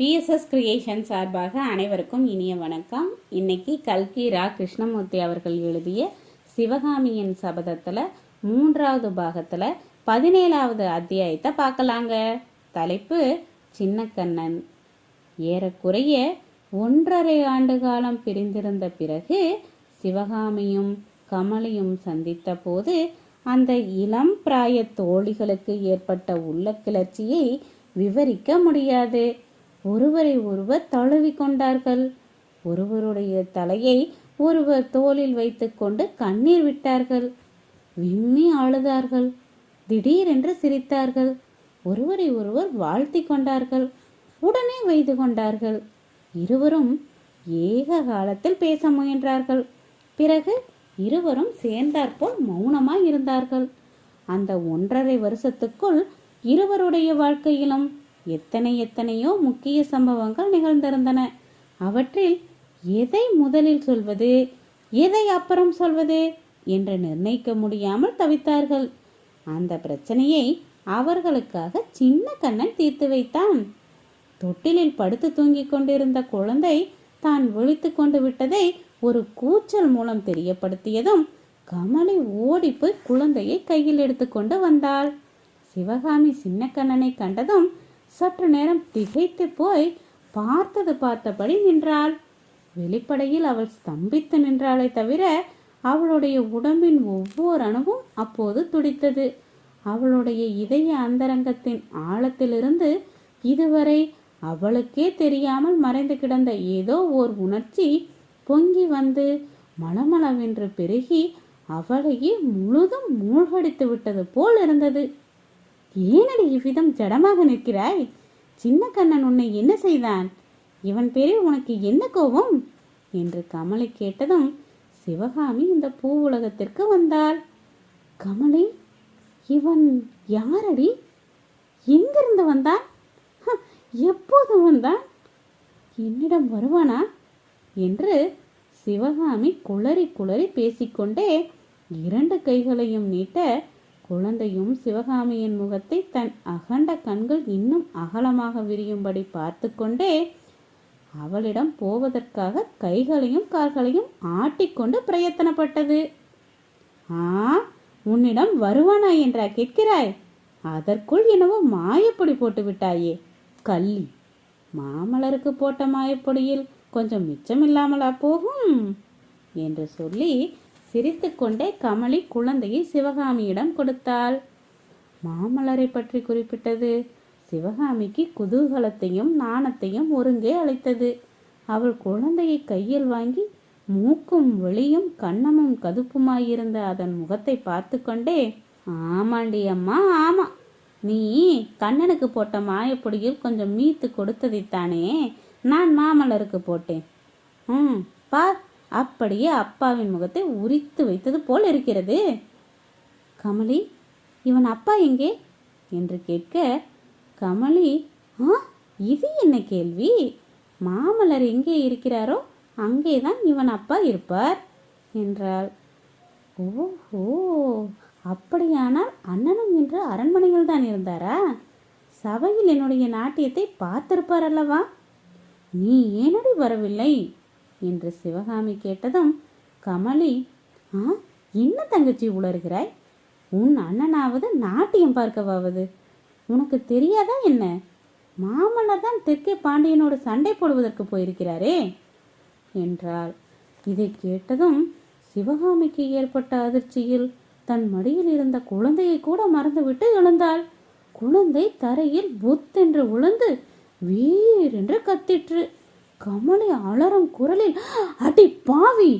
BSS creation சார்பாக அனைவருக்கும் இனிய வணக்கம். இன்னைக்கு கல்கி ரா கிருஷ்ணமூர்த்தி அவர்கள் எழுதிய சிவகாமியின் சபதத்தில் மூன்றாவது பாகத்தில் பதினேழாவது அத்தியாயத்தை பார்க்கலாங்க. தலைப்பு சின்னக்கண்ணன் ஏறக்குறைய ஒன்றரை ஆண்டு காலம் பிரிந்திருந்த பிறகு சிவகாமியும் கமலியும் சந்தித்த போது அந்த இளம் பிராய தோழிகளுக்கு ஏற்பட்ட உள்ள கிளர்ச்சியை விவரிக்க முடியாது. ஒருவரை ஒருவர் தழுவி கொண்டார்கள். ஒருவருடைய தலையை ஒருவர் தோளில் வைத்துக்கொண்டு கண்ணீர் விட்டார்கள். விம்மி அழுதார்கள் திடீரென்று சிரித்தார்கள். ஒருவரை ஒருவர் வாழ்த்தி கொண்டார்கள். உடனே வைத்து கொண்டார்கள். இருவரும் ஏக காலத்தில் பேச முயன்றார்கள். பிறகு இருவரும் சேர்ந்தாற்போல் மௌனமாய் இருந்தார்கள். அந்த ஒன்றரை வருஷத்துக்குள் இருவருடைய வாழ்க்கையிலும் எத்தனை எத்தனையோ முக்கிய சம்பவங்கள் நிகழ்ந்திருந்தன. அவற்றில் எதை முதலில் சொல்வது எதை அப்புறம் சொல்வது என்று நிர்ணயிக்க முடியாமல் தவித்தார்கள். அந்த பிரச்சனையை அவர்களுக்காக சின்ன கண்ணன் தீர்த்து வைத்தான். தொட்டிலில் படுத்து தூங்கிக் கொண்டிருந்த குழந்தை தான் விழித்து கொண்டு விட்டதை ஒரு கூச்சல் மூலம் தெரியப்படுத்தியதும் கமலி ஓடிப்போய் குழந்தையை கையில் எடுத்துக்கொண்டு வந்தாள். சிவகாமி சின்னக்கண்ணனை கண்டதும் சற்று நேரம் திகைத்து போய் பார்த்தது பார்த்தபடி நின்றாள். வெளிப்படையில் அவள் ஸ்தம்பித்து நின்றாளே தவிர அவளுடைய உடம்பின் ஒவ்வொரு அணுவும் அப்போது துடித்தது. அவளுடைய இதய அந்தரங்கத்தின் ஆழத்திலிருந்து இதுவரை அவளுக்கே தெரியாமல் மறைந்து கிடந்த ஏதோ ஓர் உணர்ச்சி பொங்கி வந்து மளமளவென்று பெருகி அவளையே முழுதும் மூழ்கடித்து விட்டது போல் இருந்தது. ஏனடி இவ்விதம் ஜடமாக நிற்கிறாய்? சின்ன கண்ணன் உன்னை என்ன செய்தான்? இவன் பேரில் உனக்கு என்ன கோபம்? என்று கமலை கேட்டதும் சிவகாமி இந்த பூ உலகத்திற்கு வந்தாள். கமலை இவன் யாரடி? எங்கிருந்து வந்தான்? ஹ, எப்போது வந்தான்? என்னிடம் வருவானா? என்று சிவகாமி குளறி குளறி பேசிக்கொண்டே இரண்டு கைகளையும் நீட்ட குழந்தையும் சிவகாமியின் முகத்தை தன் அகண்ட கண்கள் இன்னும் அகலமாக விரியும்படி பார்த்து கொண்டே அவளிடம் போவதற்காக கைகளையும் கால்களையும் ஆட்டிக்கொண்டு பிரயத்தனப்பட்டது. ஆ உன்னிடம் வருவானா என்றா கேட்கிறாய்? அதற்குள் என்னவோ மாயப்பொடி போட்டு விட்டாயே. கள்ளி மாமலருக்கு போட்ட மாயப்பொடியில் கொஞ்சம் மிச்சமில்லாமலா போகும்? என்று சொல்லி சிரித்துக்கொண்டே கமலி குழந்தையை சிவகாமியிடம் கொடுத்தாள். மாமலரை பற்றி குறிப்பிட்டது சிவகாமிக்கு குதூகலத்தையும் நாணத்தையும் ஒருங்கே அளித்தது. அவள் குழந்தையை கையில் வாங்கி மூக்கும் வெளியும் கண்ணமும் கதுப்புமாயிருந்த அதன் முகத்தை பார்த்து கொண்டே ஆமாண்டி அம்மா ஆமா. நீ கண்ணனுக்கு போட்ட மாயப்பொடியில் கொஞ்சம் மீத்து கொடுத்ததைத்தானே நான் மாமலருக்கு போட்டேன். ம் பார். அப்படியே அப்பாவின் முகத்தை உரித்து வைத்தது போல் இருக்கிறது. கமலி இவன் அப்பா எங்கே? என்று கேட்க கமலி ஆ இது என்ன கேள்வி? மாமலர் எங்கே இருக்கிறாரோ அங்கேதான் இவன் அப்பா இருப்பார் என்றாள். ஓஹோ அப்படியானால் அண்ணனும் இன்று அரண்மனையில் தான் இருந்தாரா? சபையில் என்னுடைய நாட்டியத்தை பார்த்திருப்பார் அல்லவா? நீ ஏனடி வரவில்லை? என்று சிவகாமி கேட்டதும் கமலி ஆ என்ன தங்கச்சி உளறுகிறாய்? உன் அண்ணனாவது நாட்டியம் பார்க்கவாவது. உனக்கு தெரியாதா என்ன? மாமல்லர் தான் தெற்கே பாண்டியனோடு சண்டை போடுவதற்கு போயிருக்கிறாரே என்றாள். இதை கேட்டதும் சிவகாமிக்கு ஏற்பட்ட அதிர்ச்சியில் தன் மடியில் இருந்த குழந்தையை கூட மறந்துவிட்டு எழுந்தாள். குழந்தை தரையில் புத்தென்று உளுந்து வீரென்று கத்திற்று. கமலை அலறும் குரலில் அடி பாவி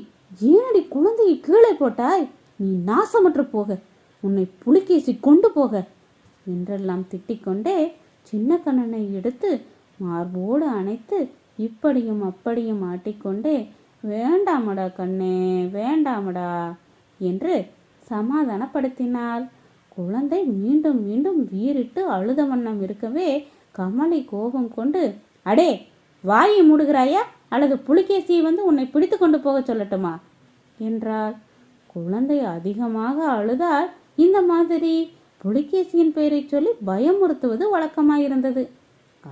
ஏனடி குழந்தையை கீழே போட்டாய்? நீ நாசமற்று போக உன்னை புலிகேசி கொண்டு போக என்றெல்லாம் திட்டிக்கொண்டே சின்ன கண்ணனை எடுத்து மார்போடு அணைத்து இப்படியும் அப்படியும் ஆட்டிக்கொண்டே வேண்டாமடா கண்ணே வேண்டாமடா என்று சமாதானப்படுத்தினாள். குழந்தை மீண்டும் மீண்டும் வீறிட்டு அழுத வண்ணம் இருக்கவே கமலை கோபம் கொண்டு அடே வாயை மூடுகிறாயா? அல்லது புலிகேசியை வந்து உன்னை பிடித்து கொண்டு போக சொல்லட்டுமா? என்றாள். குழந்தை அதிகமாக அழுதால் இந்த மாதிரி புலிகேசியின் பெயரை சொல்லி பயமுறுத்துவது வழக்கமாயிருந்தது.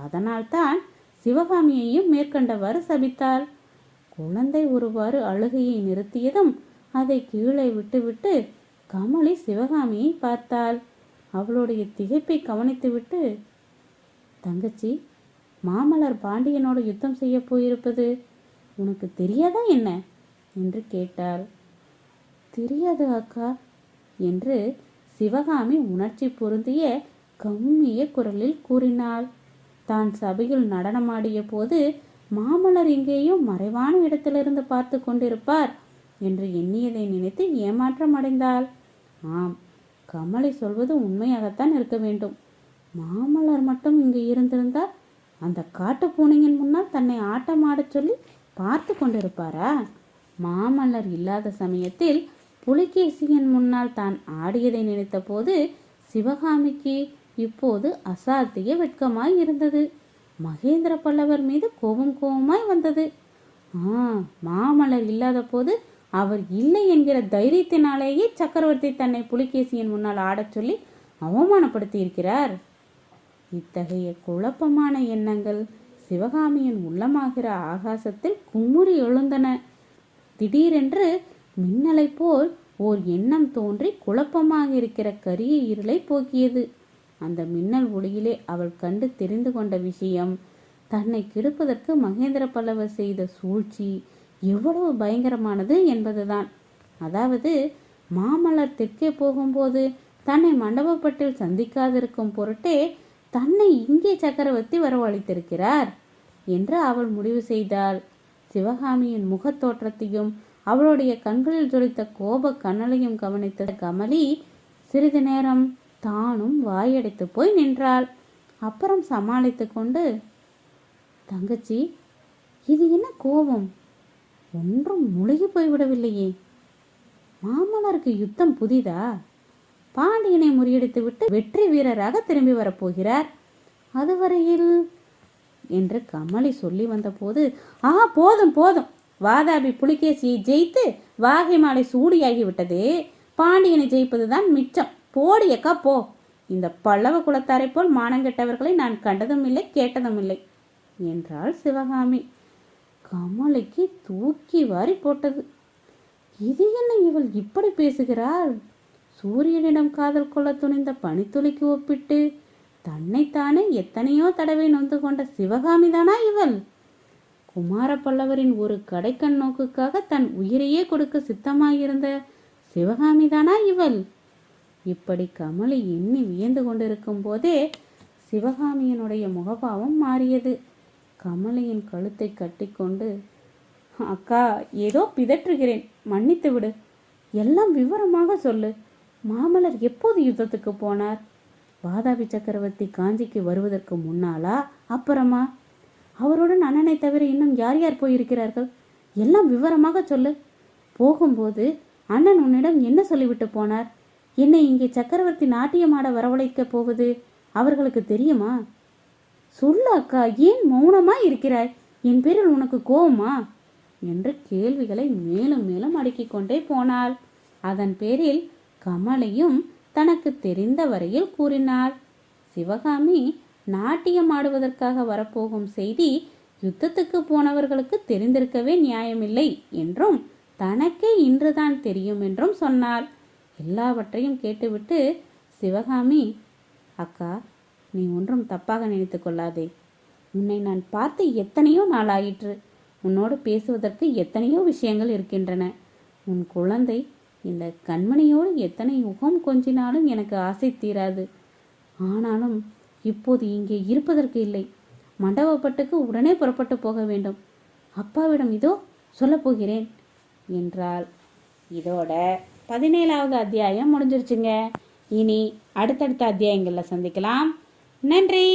அதனால்தான் சிவகாமியையும் மேற்கண்டவாறு சபித்தாள். குழந்தை ஒருவாறு அழுகையை நிறுத்தியதும் அதை கீழே விட்டுவிட்டு கமலி சிவகாமியை பார்த்தாள். அவளுடைய திகைப்பை கவனித்துவிட்டு தங்கச்சி மாமலர் பாண்டியனோடு யுத்தம் செய்ய போயிருப்பது உனக்கு தெரியாதா என்ன? என்று கேட்டாள் தெரியாது அக்கா என்று சிவகாமி உணர்ச்சி பொருந்திய கம்மிய குரலில் கூறினாள். தான் சபையில் நடனமாடிய போது மாமலர் இங்கேயும் மறைவான இடத்திலிருந்து பார்த்து கொண்டிருப்பார் என்று எண்ணியதை நினைத்து ஏமாற்றம் அடைந்தாள். ஆம் கமலை சொல்வது உண்மையாகத்தான் இருக்க வேண்டும். மாமலர் மட்டும் இங்கு இருந்திருந்தால் அந்த காட்டு பூனையின் முன்னால் தன்னை ஆட்டம் ஆடச் சொல்லி பார்த்து கொண்டிருப்பாரா? மாமல்லர் இல்லாத சமயத்தில் புலிகேசியின் முன்னால் தான் ஆடியதை நினைத்தபோது சிவகாமிக்கு இப்போது அசாத்திய வெட்கமாய் இருந்தது. மகேந்திர பல்லவர் மீது கோபம் கோபமாய் வந்தது. ஆ மாமலர் இல்லாத போது அவர் இல்லை என்கிற தைரியத்தினாலேயே சக்கரவர்த்தி தன்னை புலிகேசியின் முன்னால் ஆடச் சொல்லி அவமானப்படுத்தி இருக்கிறார் இத்தகைய குழப்பமான எண்ணங்கள் சிவகாமியின் உள்ளமாகிற ஆகாசத்தில் குமுறி எழுந்தன. திடீரென்று மின்னலைப் போல் ஓர் எண்ணம் தோன்றி குழப்பமாக இருக்கிற கரிய இருளை போக்கியது. அந்த மின்னல் ஒளியிலே அவள் கண்டு தெரிந்து கொண்ட விஷயம் தன்னை கெடுப்பதற்கு மகேந்திர பல்லவர் செய்த சூழ்ச்சி எவ்வளவு பயங்கரமானது என்பதுதான். அதாவது மாமல்லர் தெற்கே போகும்போது தன்னை மண்டபப்பட்டில் சந்திக்காதிருக்கும் பொருட்டே தன்னை இங்கே சக்கரவர்த்தி வரவழைத்திருக்கிறார் என்று அவள் முடிவு செய்தாள். சிவகாமியின் முகத் தோற்றத்தையும் அவளுடைய கண்களில் ஜொலித்த கோப கண்ணலையும் கவனித்த கமலி சிறிது நேரம் தானும் வாயடைத்து போய் நின்றாள். அப்புறம் சமாளித்து கொண்டு தங்கச்சி இது என்ன கோபம்? ஒன்றும் முழுகி போய்விடவில்லையே. மாமல்லருக்கு யுத்தம் புதிதா? பாண்டியனை முறியடித்து விட்டு வெற்றி வீரராக திரும்பி வரப்போகிறார். அதுவரையில் என்று கமலி சொல்லி வந்தபோது ஆ போதும் போதும். வாதாபி புலிகேசியை ஜெயித்து வாகை மாலை சூடியாகி விட்டதே. பாண்டியனை ஜெயிப்பதுதான் மிச்சம். போடியக்கா போ. இந்த பல்லவ குலத்தாரை போல் மானங்கெட்டவர்களை நான் கண்டதும் இல்லை கேட்டதும் இல்லை என்றாள் சிவகாமி. கமலைக்கு தூக்கி வாரி போட்டது. இது என்ன இவள் இப்படி பேசுகிறாள்? சூரியனிடம் காதல் கொள்ள துணிந்த பனித்துளிக்கு ஒப்பிட்டு தன்னைத்தானே எத்தனையோ தடவை நொந்து கொண்ட சிவகாமிதானா இவள்? குமார பல்லவரின் ஒரு கடைக்கண் நோக்குக்காக தன் உயிரையே கொடுக்க சித்தமாயிருந்த சிவகாமிதானா இவள்? இப்படி கமலி எண்ணி வியந்து கொண்டிருக்கும் போதே சிவகாமியினுடைய முகபாவம் மாறியது. கமலியின் கழுத்தை கட்டிக்கொண்டு அக்கா ஏதோ பிதற்றுகிறேன். மன்னித்து விடு. எல்லாம் விவரமாக சொல்லு. மாமல்லர் எப்போது யுத்தத்துக்கு போனார்? வாதாபி சக்கரவர்த்தி காஞ்சிக்கு வருவதற்கு முன்னாலா அப்புறமா? அவருடன் அண்ணனை தவிர இன்னும் யார் யார் போயிருக்கிறார்கள்? எல்லாம் விவரமாக சொல்லு. போகும்போது அண்ணன் உன்னிடம் என்ன சொல்லிவிட்டு போனார்? என்னை இங்கே சக்கரவர்த்தி நாட்டியமாட வரவழைக்கப் போவது அவர்களுக்கு தெரியுமா? சொல்லு அக்கா ஏன் மௌனமா இருக்கிறாய்? என் பேரில் உனக்கு கோவமா? என்று கேள்விகளை மேலும் மேலும் அடுக்கிக் கொண்டே போனாள். அதன் பேரில் கமலையும் தனக்கு தெரிந்த வரையில் கூறினார் சிவகாமி நாட்டியம் ஆடுவதற்காக வரப்போகும் செய்தி யுத்தத்துக்கு போனவர்களுக்கு தெரிந்திருக்கவே நியாயமில்லை என்றும் தனக்கே இன்றுதான் தெரியும் என்றும் சொன்னார் எல்லாவற்றையும் கேட்டுவிட்டு சிவகாமி அக்கா நீ ஒன்றும் தப்பாக நினைத்து கொள்ளாதே. உன்னை நான் பார்த்து எத்தனையோ நாளாயிற்று. உன்னோடு பேசுவதற்கு எத்தனையோ விஷயங்கள் இருக்கின்றன. உன் குழந்தை இந்த கண்மணியோடு எத்தனை முகம் கொஞ்சினாலும் எனக்கு ஆசை தீராது. ஆனாலும் இப்போது இங்கே இருப்பதற்கு இல்லை. மண்டபப்பட்டுக்கு உடனே புறப்பட்டு போக வேண்டும். அப்பாவிடம் இதோ சொல்லப் போகிறேன் என்றாள். இதோட பதினேழாவது அத்தியாயம் முடிஞ்சிருச்சுங்க. இனி அடுத்தடுத்த அத்தியாயங்களில் சந்திக்கலாம். நன்றி!